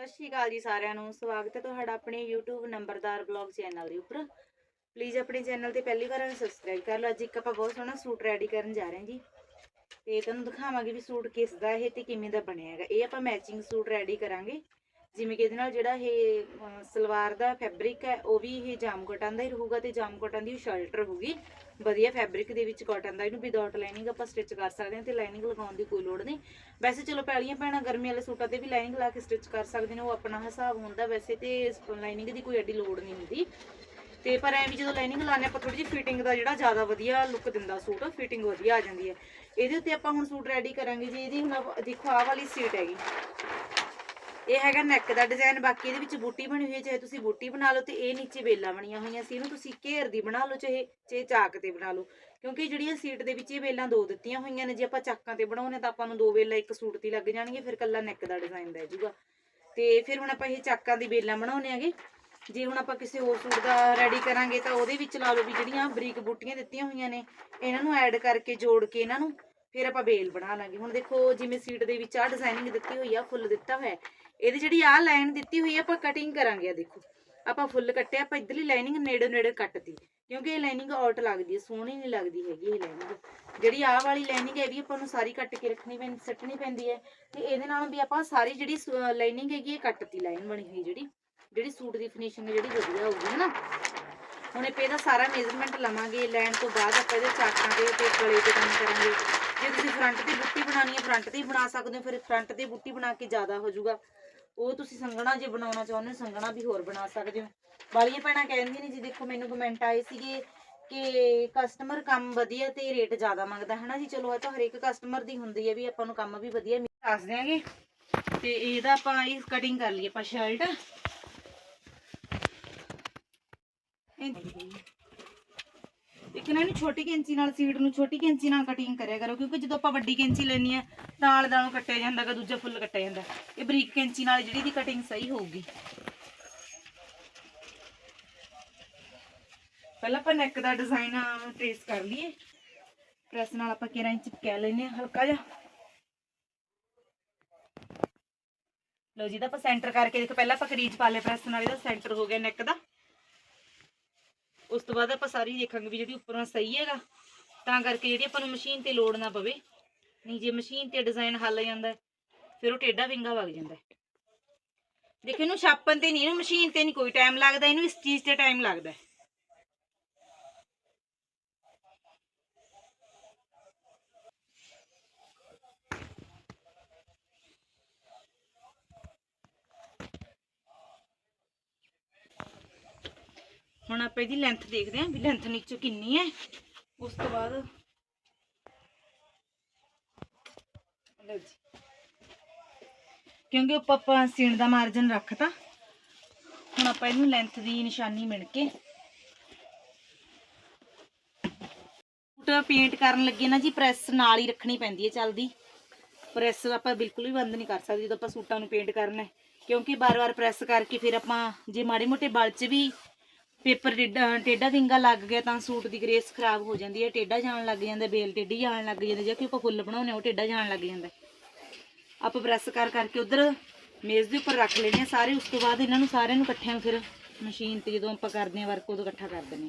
ਸਤਿ ਸ਼੍ਰੀ ਅਕਾਲ ਜੀ ਸਾਰਿਆਂ ਨੂੰ, ਸਵਾਗਤ ਹੈ ਤੁਹਾਡਾ ਆਪਣੇ YouTube ਨੰਬਰਦਾਰ ਬਲੌਗ ਚੈਨਲ ਦੇ ਉੱਪਰ। ਪਲੀਜ਼ ਆਪਣੇ ਚੈਨਲ ਤੇ ਪਹਿਲੀ ਵਾਰ ਸਬਸਕ੍ਰਾਈਬ ਕਰ ਲਓ। ਅੱਜ ਇੱਕ ਆਪਾਂ ਬਹੁਤ ਸੋਹਣਾ ਸੂਟ ਰੈਡੀ ਕਰਨ ਜਾ ਰਹੇ ਹਾਂ ਜੀ। ਤੇ ਤੁਹਾਨੂੰ ਦਿਖਾਵਾਂਗੇ ਵੀ ਸੂਟ ਕਿਸ ਦਾ ਇਹ ਤੇ ਕਿਵੇਂ ਦਾ ਬਣਿਆ ਹੈਗਾ। ਇਹ ਆਪਾਂ ਮੈਚਿੰਗ ਸੂਟ ਰੈਡੀ ਕਰਾਂਗੇ। ਜਿਵੇਂ ਕਿ ਇਹਦੇ ਨਾਲ ਜਿਹੜਾ ਇਹ ਸਲਵਾਰ ਦਾ ਫੈਬਰਿਕ ਹੈ, ਉਹ ਵੀ ਇਹ ਜਾਮ ਕੋਟਨ ਦਾ ਹੀ ਰਹੂਗਾ ਤੇ ਜਾਮ ਕੋਟਨ ਦੀ ਸ਼ਰਟ ਰਹੂਗੀ। ਵਧੀਆ ਫੈਬਰਿਕ ਦੇ ਵਿੱਚ ਕਾਟਨ ਦਾ, ਇਹਨੂੰ ਵਿਦਆਊਟ ਲਾਈਨਿੰਗ ਆਪਾਂ ਸਟਿਚ ਕਰ ਸਕਦੇ ਹਾਂ ਤੇ ਲਾਈਨਿੰਗ ਲਗਾਉਣ ਦੀ ਕੋਈ ਲੋੜ ਨਹੀਂ। ਵੈਸੇ ਚਲੋ ਪਹਿਲੀਆਂ ਭੈਣਾਂ ਗਰਮੀ ਵਾਲੇ ਸੂਟਾਂ ਤੇ ਵੀ ਲਾਈਨਿੰਗ ਲਾ ਕੇ ਸਟਿਚ ਕਰ ਸਕਦੇ ਨੇ, ਉਹ ਆਪਣਾ ਹਿਸਾਬ ਹੁੰਦਾ ਵੈਸੇ ਤੇ ਲਾਈਨਿੰਗ ਦੀ ਕੋਈ ਐਡੀ ਲੋੜ ਨਹੀਂ ਹੁੰਦੀ। ਤੇ ਪਰ ਐਵੇਂ ਵੀ ਜਦੋਂ ਲਾਈਨਿੰਗ ਲਾਉਂਦੇ ਆਪਾਂ ਥੋੜੀ ਜਿਹੀ ਫਿਟਿੰਗ ਦਾ ਜਿਹੜਾ ਜ਼ਿਆਦਾ ਵਧੀਆ ਲੁੱਕ ਦਿੰਦਾ ਸੂਟ ਫਿਟਿੰਗ ਵਧੀਆ ਆ ਜਾਂਦੀ ਹੈ। ਇਹਦੇ ਉੱਤੇ ਆਪਾਂ ਹੁਣ ਸੂਟ ਰੈਡੀ ਕਰਾਂਗੇ ਜੀ, ਇਹਦੀ ਹੁਣ ਦੇਖੋ, ਆਹ ਵਾਲੀ ਸੀਟ ਹੈਗੀ। ਇਹ ਹੈਗਾ ਨੈਕ ਦਾ ਡਿਜ਼ਾਈਨ ਬਾਕੀ ਇਹਦੇ ਵਿੱਚ ਬੂਟੀ ਬਣੀ ਹੋਈ ਹੈ, ਚਾਹੇ ਤੁਸੀਂ ਬੂਟੀ ਬਣਾ ਲਓ ਤੇ ਇਹ ਨੀਚੇ ਵੇਲਾਂ ਬਣੀਆਂ ਹੋਈਆਂ ਸੀ। ਇਹਨੂੰ ਤੁਸੀਂ ਘੇਰ ਦੀ ਬਣਾ ਲਓ, ਚਾਹੇ ਚਾਹੇ ਚਾਕ ਤੇ ਬਣਾ ਲਓ। ਕਿਉਂਕਿ ਜਿਹੜੀਆਂ ਸੀਟ ਦੇ ਵਿੱਚ ਇਹ ਵੇਲਾਂ ਦੋ ਦਿੱਤੀਆਂ ਹੋਈਆਂ ਨੇ, ਜੇ ਆਪਾਂ ਚਾਕਾਂ ਤੇ ਬਣਾਉਣੇ ਤਾਂ ਆਪਾਂ ਨੂੰ ਦੋ ਵੇਲਾਂ, ਇੱਕ ਸੂਟ ਤੇ ਲੱਗ ਜਾਣਗੇ ਫਿਰ ਕੱਲਾ ਨੈਕ ਦਾ ਡਿਜ਼ਾਈਨ ਰਹਿ ਜਾਊਗਾ। ਤੇ ਫਿਰ ਹੁਣ ਆਪਾਂ ਇਹ ਚਾਕਾਂ ਦੀ ਵੇਲਾਂ ਬਣਾਉਣੇ ਆਗੇ ਜੇ ਹੁਣ ਆਪਾਂ ਕਿਸੇ ਹੋਰ ਸੂਟ ਦਾ ਰੈਡੀ ਕਰਾਂਗੇ ਤਾਂ ਉਹਦੇ ਵਿੱਚ ਲਾ ਲਓ ਵੀ ਜਿਹੜੀਆਂ ਬਰੀਕ ਬੂਟੀਆਂ ਦਿੱਤੀਆਂ ਹੋਈਆਂ ਨੇ, ਇਹਨਾਂ ਨੂੰ ਐਡ ਕਰਕੇ ਜੋੜ ਕੇ ਇਹਨਾਂ ਨੂੰ ਫਿਰ ਆਪਾਂ ਬੇਲ ਬਣਾ ਲਾਂਗੇ। ਹੁਣ ਦੇਖੋ, ਜਿਵੇਂ ਸੀਟ ਦੇ ਵਿੱਚ ਆ ਡਿਜ਼ਾਈਨਿੰਗ ਦਿੱਤੀ ਹੋਈ ਆ, ਫੁੱਲ ਦਿੱਤਾ ਹੋਇਆ ਇਹਦੀ ਜਿਹੜੀ ਆ ਲਾਈਨ ਦਿੱਤੀ ਹੋਈ ਆ, ਆਪਾਂ ਕਟਿੰਗ ਕਰਾਂਗੇ ਆ ਦੇਖੋ। ਆਪਾਂ ਫੁੱਲ ਕੱਟਿਆ, ਆਪਾਂ ਇਧਰਲੀ ਲਾਈਨਿੰਗ ਨੇੜੇ ਨੇੜੇ ਕੱਟਤੀ। ਕਿਉਂਕਿ ਇਹ ਲਾਈਨਿੰਗ ਆਊਟ ਲੱਗਦੀ ਹੈ ਸੋਹਣੀ ਨਹੀਂ ਲੱਗਦੀ ਹੈਗੀ ਇਹ ਲਾਈਨਿੰਗ ਜਿਹੜੀ ਆਹ ਵਾਲੀ ਲਾਈਨਿੰਗ ਹੈ ਵੀ ਆਪਾਂ ਨੂੰ ਸਾਰੀ ਕੱਟ ਕੇ ਰੱਖਣੀ ਪੈਂਦੀ ਸੱਟਣੀ ਪੈਂਦੀ ਹੈ। ਤੇ ਇਹਦੇ ਨਾਲ ਵੀ ਆਪਾਂ ਸਾਰੀ ਜਿਹੜੀ ਲਾਈਨਿੰਗ ਹੈਗੀ, ਇਹ ਕੱਟਤੀ ਲਾਈਨ ਬਣੀ ਹੋਈ ਜਿਹੜੀ। ਜਿਹੜੀ ਸੂਟ ਦੀ ਫਿਨਿਸ਼ਿੰਗ ਜਿਹੜੀ ਵਧੀਆ ਹੋਊਗੀ, ਹਨਾ? ਹੁਣ ਇਹ ਇਹਦਾ ਸਾਰਾ ਮੇਜ਼ਰਮੈਂਟ ਲਵਾਂਗੇ ਲੈਣ ਤੋਂ ਬਾਅਦ ਆਪਾਂ ਇਹਦੇ ਚਾਕਾਂ ਤੇ ਤੇ ਗਲੇ ਤੇ ਕੰਮ ਕਰਾਂਗੇ। ਜੇ ਤੁਸੀਂ ਫਰੰਟ ਤੇ ਬੁੱਟੀ ਬਣਾਉਣੀ ਹੈ ਫਰੰਟ ਤੇ ਹੀ ਬਣਾ ਸਕਦੇ ਹੋ, ਫਿਰ ਫਰੰਟ ਤੇ ਬੁੱਟੀ ਬਣਾ ਕੇ ਜ਼ਿਆਦਾ ਹੋ ਜਾਊਗਾ। ਉਹ ਤੁਸੀਂ ਸੰਘਣਾ ਜੇ ਬਣਾਉਣਾ ਚਾਹੁੰਦੇ ਹੋ, ਸੰਘਣਾ ਵੀ ਹੋਰ ਬਣਾ ਸਕਦੇ ਹੋ। ਵਾਲੀਆਂ ਭੈਣਾਂ ਕਹਿੰਦੀਆਂ ਨੇ ਜੀ, ਦੇਖੋ ਮੈਨੂੰ ਕਮੈਂਟ ਆਏ ਸੀਗੇ ਕਿ ਕਸਟਮਰ ਕੰਮ ਵਧੀਆ ਤੇ ਰੇਟ ਜ਼ਿਆਦਾ ਮੰਗਦਾ ਹੈ ਨਾ ਜੀ? ਚਲੋ, ਇਹ ਤਾਂ ਹਰੇਕ ਕਸਟਮਰ ਦੀ ਹੁੰਦੀ ਹੈ ਵੀ ਆਪਾਂ ਨੂੰ ਕੰਮ ਵੀ ਵਧੀਆ ਦੱਸ ਦਿਆਂਗੇ। ਤੇ ਇਹਦਾ ਆਪਾਂ ਇਹ ਕਟਿੰਗ ਕਰ ਲਈਏ ਆਪਾਂ ਸ਼ਰਟ ਇੱਕ ਨਾ ਛੋਟੀ ਕੈਂਚੀ ਨਾਲ ਸੀਟ ਨੂੰ ਛੋਟੀ ਕੈਂਚੀ ਨਾਲ ਕਟਿੰਗ ਕਰਿਆ ਕਰੋ, ਕਿਉਂਕਿ ਜਦੋਂ ਆਪਾਂ ਵੱਡੀ ਕੈਂਚੀ ਲੈਣੀ ਆ ਤਾਂ ਆਲੇ ਦਾਲੋਂ ਕੱਟਿਆ ਜਾਂਦਾ ਦੂਜਾ ਫੁੱਲ ਕੱਟਿਆ ਜਾਂਦਾ। ਇਹ ਬਰੀਕ ਕੈਂਚੀ ਨਾਲ ਜਿਹੜੀ ਦੀ ਕਟਿੰਗ ਸਹੀ ਹੋਊਗੀ। ਪਹਿਲਾਂ ਆਪਾਂ ਨੈਕ ਦਾ ਡਿਜ਼ਾਈਨ ਟ੍ਰੇਸ ਕਰ ਲਈਏ। ਪ੍ਰੈਸ ਨਾਲ ਆਪਾਂ ਕਿਹੜਾ ਇੰਚ ਕਹਿ ਲੈਨੇ ਹਲਕਾ ਜਿਹਾ। ਲਓ ਜੀ ਦਾ ਆਪਾਂ ਸੈਂਟਰ ਕਰਕੇ ਦੇਖੋ, ਪਹਿਲਾਂ ਆਪਾਂ ਕਰੀਜ ਪਾ ਲਿਆ ਪ੍ਰੈਸ ਨਾਲ ਇਹਦਾ ਸੈਂਟਰ ਹੋ ਗਿਆ ਨੈਕ ਦਾ। ਉਸ ਤੋਂ ਬਾਅਦ ਆਪਾਂ ਸਾਰੀ ਦੇਖਾਂਗੇ ਵੀ ਜਿਹੜੀ ਉੱਪਰੋਂ ਸਹੀ ਹੈਗਾ। ਤਾਂ ਕਰਕੇ ਜਿਹੜੀ ਆਪਾਂ ਨੂੰ ਮਸ਼ੀਨ ਤੇ ਲੋੜ ਨਾ ਪਵੇ। ਨਹੀਂ, ਜੇ ਮਸ਼ੀਨ ਤੇ ਡਿਜ਼ਾਈਨ ਹੱਲ ਜਾਂਦਾ, ਫਿਰ ਉਹ ਟੇਢਾ ਵਿੰਗਾ ਵਗ ਜਾਂਦਾ। ਦੇਖੋ, ਇਹਨੂੰ ਛਾਪਣ ਤੇ ਨਹੀਂ, ਇਹਨੂੰ ਮਸ਼ੀਨ ਤੇ ਨਹੀਂ ਕੋਈ ਟਾਈਮ ਲੱਗਦਾ, ਇਹਨੂੰ ਇਸ ਚੀਜ਼ ਤੇ ਟਾਈਮ ਲੱਗਦਾ। ਹੁਣ ਆਪਾਂ ਇਹਦੀ ਲੈਂਥ ਦੇਖਦੇ ਹਾਂ ਵੀ ਲੈਂਥ ਨੀਚੋਂ ਕਿੰਨੀ ਹੈ। ਉਸ ਤੋਂ ਬਾਅਦ ਲਓ ਜੀ। ਕਿਉਂਕਿ ਆਪਾਂ ਆਪਾਂ ਸੀਣ ਦਾ ਮਾਰਜਨ ਰੱਖਤਾ। ਹੁਣ ਆਪਾਂ ਇਹਨੂੰ ਲੈਂਥ ਦੀ ਨਿਸ਼ਾਨੀ ਮਿਣ ਕੇ ਸੂਟ ਪੇਂਟ ਕਰਨ ਲੱਗੇ ਨਾ ਜੀ ਪ੍ਰੈਸ ਨਾਲ ਹੀ ਰੱਖਣੀ ਪੈਂਦੀ ਹੈ ਚੱਲਦੀ। ਪ੍ਰੈਸ ਆਪਾਂ ਬਿਲਕੁਲ ਵੀ ਬੰਦ ਨਹੀਂ ਕਰ ਸਕਦੇ ਜਦੋਂ ਆਪਾਂ ਸੂਟਾਂ ਨੂੰ ਪੇਂਟ ਕਰਨਾ ਹੈ। ਕਿਉਂਕਿ ਬਾਰ-ਬਾਰ ਪ੍ਰੈਸ ਕਰਕੇ ਫਿਰ ਆਪਾਂ ਜੇ ਮਾੜੇ ਮੋਟੇ ਬਲ 'ਚ ਵੀ ਪੇਪਰ ਟੇਡਾ ਟੇਡਾ ਤਿੰਗਾ ਲੱਗ ਗਿਆ ਤਾਂ ਸੂਟ ਦੀ ਗ੍ਰੇਸ ਖਰਾਬ ਹੋ ਜਾਂਦੀ ਹੈ, ਟੇਡਾ ਜਾਣ ਲੱਗ ਜਾਂਦਾ, ਬੇਲ ਟੇਢੀ ਜਾਣ ਲੱਗ ਜਾਂਦੀ, ਜੇ ਕੋਈ ਆਪਾਂ ਫੁੱਲ ਬਣਾਉਨੇ ਉਹ ਟੇਡਾ ਜਾਣ ਲੱਗ ਜਾਂਦਾ। ਆਪਾਂ ਪ੍ਰੈਸ ਕਰ ਕਰਕੇ ਉਧਰ ਮੇਜ਼ ਦੇ ਉੱਪਰ ਰੱਖ ਲੈਣੇ ਆ ਸਾਰੇ, ਉਸ ਤੋਂ ਬਾਅਦ ਇਹਨਾਂ ਨੂੰ ਸਾਰਿਆਂ ਨੂੰ ਇਕੱਠਿਆਂ ਫਿਰ ਮਸ਼ੀਨ ਤੇ ਜਦੋਂ ਆਪਾਂ ਕਰਦੇ ਆ ਵਰਕ ਉਦੋਂ ਇਕੱਠਾ ਕਰ ਦਿੰਦੇ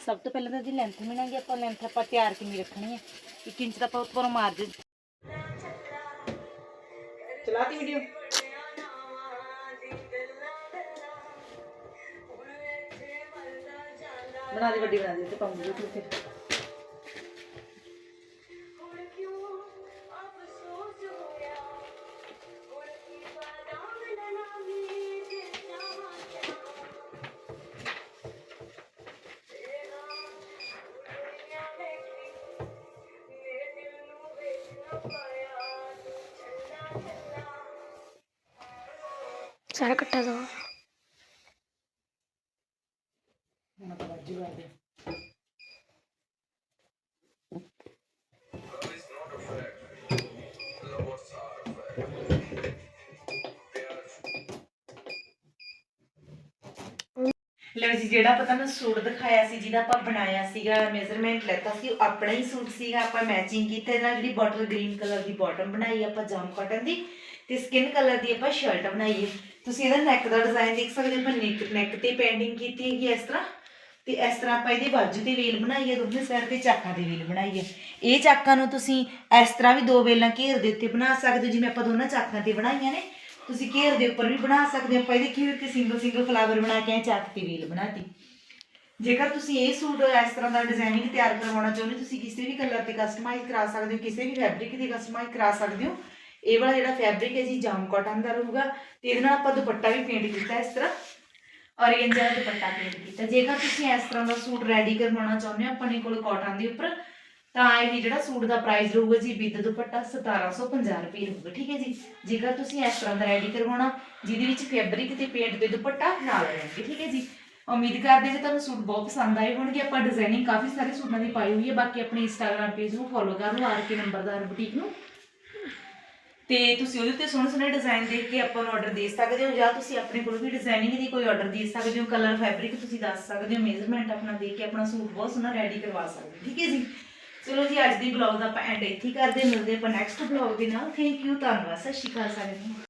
ਸਭ ਤੋਂ ਪਹਿਲਾਂ ਤਾਂ ਇਹਦੀ ਲੈਂਥ ਮਿਣਾਂਗੇ ਆਪਾਂ ਲੈਂਥ ਆਪਾਂ ਤਿਆਰ ਕਿੰਨੀ ਰੱਖਣੀ ਹੈ 1 ਇੰਚ ਦਾ ਆਪਾਂ ਉੱਪਰੋਂ ਮਾਰਜਨ ਚਲਾਤੀ ਵੀਡੀਓ ਬਣਾ ਦੇ ਵੱਡੀ, ਬਣਾ ਦੇ ਤੇ ਪਾਉਂਗੀ YouTube ਸਾਰਾ ਇਕੱਠਾ ਦੋ। ਹੁਣ ਆਪਾਂ ਬਾਜੂ ਕਰਦੇ ਲਓ ਜੀ, ਜਿਹੜਾ ਆਪਾਂ ਤੁਹਾਨੂੰ ਸੂਟ ਦਿਖਾਇਆ ਸੀ, ਜਿਹਦਾ ਆਪਾਂ ਬਣਾਇਆ ਸੀਗਾ ਮੇਜਰਮੈਂਟ ਲੈਤਾ ਸੀ, ਉਹ ਆਪਣਾ ਹੀ ਸੂਟ ਸੀਗਾ। ਆਪਾਂ ਮੈਚਿੰਗ ਕੀਤਾ ਨਾਲ ਜਿਹੜੀ ਬੋਟਲ ਗ੍ਰੀਨ ਕਲਰ ਦੀ ਬਾਟਮ ਬਣਾਈ ਆਪਾਂ ਜਾਮ ਕਾਟਨ ਦੀ, ਤੇ ਸਕਿਨ ਕਲਰ ਦੀ ਆਪਾਂ ਸ਼ਰਟ ਬਣਾਈ ਹੈ। ਤੁਸੀਂ ਇਹਦਾ ਨੈਕ ਦਾ ਡਿਜ਼ਾਈਨ ਦੇਖ ਸਕਦੇ ਹੋ, ਆਪਾਂ ਨੈਕ ਤੇ ਪੈਂਡਿੰਗ ਕੀਤੀ ਹੈਗੀ ਇਸ ਤਰ੍ਹਾਂ। ਤੇ ਇਸ ਤਰ੍ਹਾਂ ਆਪਾਂ ਇਹਦੀ ਬਾਜੂ ਤੇ ਵੇਲ ਬਣਾਈ ਹੈ ਦੋਨੇ ਸਾਈਡ ਤੇ ਚਾਕਾਂ ਦੀ ਵੇਲ ਬਣਾਈ ਹੈ ਇਹ ਚਾਕਾਂ ਨੂੰ ਤੁਸੀਂ ਇਸ ਤਰ੍ਹਾਂ ਵੀ ਦੋ ਵੇਲਾਂ ਘੇਰ ਦੇ ਉੱਤੇ ਬਣਾ ਸਕਦੇ ਹੋ, ਜਿਵੇਂ ਆਪਾਂ ਦੋਨਾਂ ਚਾਕਾਂ ਤੇ ਬਣਾਈਆਂ ਨੇ। ਤੁਸੀਂ ਘੇਰ ਦੇ ਉੱਪਰ ਵੀ ਬਣਾ ਸਕਦੇ ਹੋ। ਆਪਾਂ ਇਹਦੇ ਘੇਰ ਤੇ ਸਿੰਗਲ ਸਿੰਗਲ ਫਲਾਵਰ ਬਣਾ ਕੇ ਚਾਕ ਤੇ ਵੇਲ ਬਣਾਤੀ। ਜੇਕਰ ਤੁਸੀਂ ਇਹ ਸੂਟ ਇਸ ਤਰ੍ਹਾਂ ਦਾ ਡਿਜ਼ਾਈਨਿੰਗ ਤਿਆਰ ਕਰਵਾਉਣਾ ਚਾਹੁੰਦੇ ਤੁਸੀਂ ਕਿਸੇ ਵੀ ਕਲਰ ਤੇ ਕਸਟਮਾਈਜ਼ ਕਰਾ ਸਕਦੇ ਹੋ, ਕਿਸੇ ਵੀ ਫੈਬਰਿਕ ਤੇ ਕਸਟਮਾਈਜ਼ ਕਰਾ ਸਕਦੇ ਹੋ। ਇਹ ਵਾਲਾ ਜਿਹੜਾ ਫੈਬਰਿਕ ਹੈ ਜੀ, ਜਾਮ ਕਾਟਨ ਦਾ ਰਹੂਗਾ ਤੇ ਇਹਦੇ ਨਾਲ ਆਪਾਂ ਦੁਪੱਟਾ ਵੀ ਪੇਂਟ ਕੀਤਾ ਇਸ ਤਰ੍ਹਾਂ। ਔਰੇਂਜ ਦੁਪੱਟਾ ਪੇਂਟ ਕੀਤਾ। ਜੇਕਰ ਤੁਸੀਂ ਇਸ ਤਰ੍ਹਾਂ ਦਾ ਸੂਟ ਰੈਡੀ ਕਰਵਾਉਣਾ ਚਾਹੁੰਦੇ ਹੋ ਆਪਣੇ ਕੋਲ ਕਾਟਨ ਦੇ ਉੱਪਰ, ਤਾਂ ਇਹ ਜਿਹੜਾ ਸੂਟ ਦਾ ਪ੍ਰਾਈਸ ਰਹੂਗਾ ਜੀ, ਵਿਦ ਦੁਪੱਟਾ 1750 ਰੁਪਏ ਰਹੂਗਾ, ਠੀਕ ਹੈ ਜੀ? ਜੇਕਰ ਤੁਸੀਂ ਇਸ ਤਰ੍ਹਾਂ ਦਾ ਰੈਡੀ ਕਰਵਾਉਣਾ, ਜਿਹਦੇ ਵਿੱਚ ਫੈਬਰਿਕ ਤੇ ਪੇਂਟ ਤੇ ਦੁਪੱਟਾ ਨਾਲ ਰਹਿਣਗੇ, ਠੀਕ ਹੈ ਜੀ? ਉਮੀਦ ਕਰਦੇ ਹਾਂ ਤੁਹਾਨੂੰ ਸੂਟ ਬਹੁਤ ਪਸੰਦ ਆਏ ਹੋਣਗੇ। ਆਪਾਂ ਡਿਜ਼ਾਈਨਿੰਗ ਕਾਫੀ ਸਾਰੇ ਸੂਟਾਂ ਦੀ ਪਾਈ ਹੋਈ ਹੈ। ਬਾਕੀ ਆਪਣੇ ਇੰਸਟਾਗ੍ਰam ਪੇਜ ਨੂੰ ਫੋਲੋ ਕਰ ਲਓ, ਆਰ ਨੰਬਰਦਾਰ ਬੁਟੀਕ ਨੂੰ। ਤੇ ਤੁਸੀਂ ਉਹਦੇ ਉੱਤੇ ਸੋਹਣੇ ਸੋਹਣੇ ਡਿਜ਼ਾਈਨ ਦੇਖ ਕੇ ਆਪਾਂ ਨੂੰ ਆਰਡਰ ਦੇ ਸਕਦੇ ਹੋ, ਜਾਂ ਤੁਸੀਂ ਆਪਣੇ ਕੋਲ ਵੀ ਡਿਜ਼ਾਈਨਿੰਗ ਦੀ ਕੋਈ ਆਰਡਰ ਦੇ ਸਕਦੇ ਹੋ ਕਲਰ ਫੈਬਰਿਕ ਤੁਸੀਂ ਦੱਸ ਸਕਦੇ ਹੋ ਮੇਜ਼ਰਮੈਂਟ ਆਪਣਾ ਦੇ ਕੇ ਆਪਣਾ ਸੂਟ ਬਹੁਤ ਸੋਹਣਾ ਰੈਡੀ ਕਰਵਾ ਸਕਦੇ ਹੋ, ਠੀਕ ਹੈ ਜੀ ਚਲੋ ਜੀ, ਅੱਜ ਦੀ ਬਲੌਗ ਦਾ ਆਪਾਂ ਐਂਡ ਇੱਥੇ ਹੀ ਕਰਦੇ ਹਾਂ। ਮਿਲਦੇ ਆਪਾਂ ਨੈਕਸਟ ਬਲੌਗ ਦੇ ਨਾਲ ਥੈਂਕ ਯੂ ਧੰਨਵਾਦ, ਸਤਿ ਸ਼੍ਰੀ ਅਕਾਲ ਸਾਰਿਆਂ ਨੂੰ